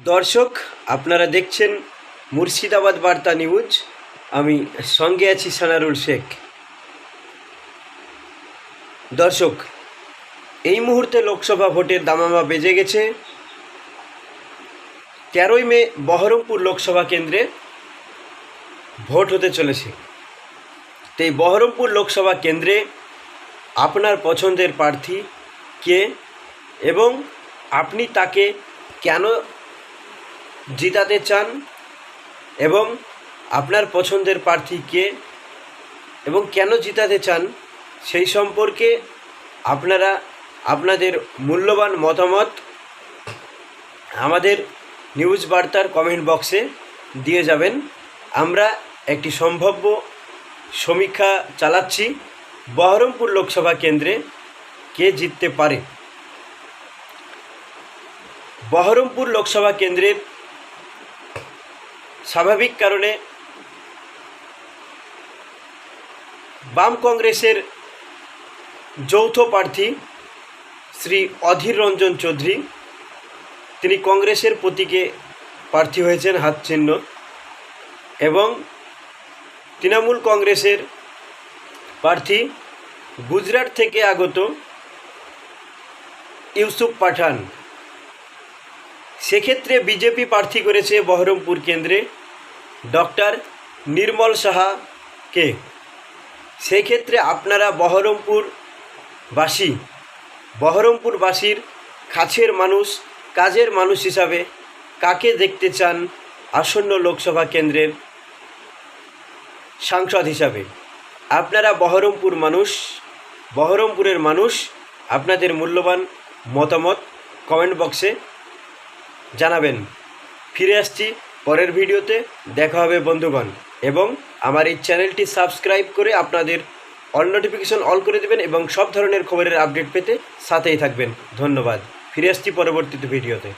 দর্শক, আপনারা দেখছেন মুর্শিদাবাদ বার্তা নিউজ। আমি সঙ্গে আছি সানারুল শেখ। দর্শক, এই মুহূর্তে লোকসভা ভোটের দামামা বেজে গেছে। তেরোই মে বহরমপুর লোকসভা কেন্দ্রে ভোট হতে চলেছে। তো এই বহরমপুর লোকসভা কেন্দ্রে আপনার পছন্দের প্রার্থী কে এবং আপনি তাকে কেন জিতাতে চান এবং আপনার পছন্দের প্রার্থী কে এবং কেন জিতাতে চান সেই সম্পর্কে আপনারা আপনাদের মূল্যবান মতামত আমাদের নিউজ বার্তার কমেন্ট বক্সে দিয়ে যাবেন। আমরা একটি সম্ভাব্য সমীক্ষা চালাচ্ছি। বহরমপুর লোকসভা কেন্দ্রে কে জিততে পারে? বহরমপুর লোকসভা কেন্দ্রের স্বাভাবিক কারণে বাম কংগ্রেসের যৌথ প্রার্থী শ্রী অধীর রঞ্জন চৌধুরী, তিনি কংগ্রেসের প্রতীকে প্রার্থী হয়েছেন হাত চিহ্ন এবং তৃণমূল কংগ্রেসের প্রার্থী গুজরাট থেকে আগত ইউসুফ পাঠান। সেক্ষেত্রে বিজেপি প্রার্থী করেছে বহরমপুর কেন্দ্রে ডক্টর নির্মল সাহাকে। সেক্ষেত্রে আপনারা বহরমপুরবাসী, বহরমপুরবাসীর কাছের মানুষ, কাজের মানুষ হিসাবে কাকে দেখতে চান আসন্ন লোকসভা কেন্দ্রের সাংসদ হিসাবে? আপনারা বহরমপুর মানুষ, বহরমপুরের মানুষ, আপনাদের মূল্যবান মতামত কমেন্ট বক্সে জানাবেন। ফিরে আসছি পরের ভিডিওতে। দেখা হবে, বন্ধুগণ। এবং আমার এই চ্যানেলটি সাবস্ক্রাইব করে আপনাদের অল নোটিফিকেশন অল করে দেবেন এবং সব ধরনের খবরের আপডেট পেতে সাথেই থাকবেন। ধন্যবাদ। ফিরে আসছি পরবর্তীতে ভিডিওতে।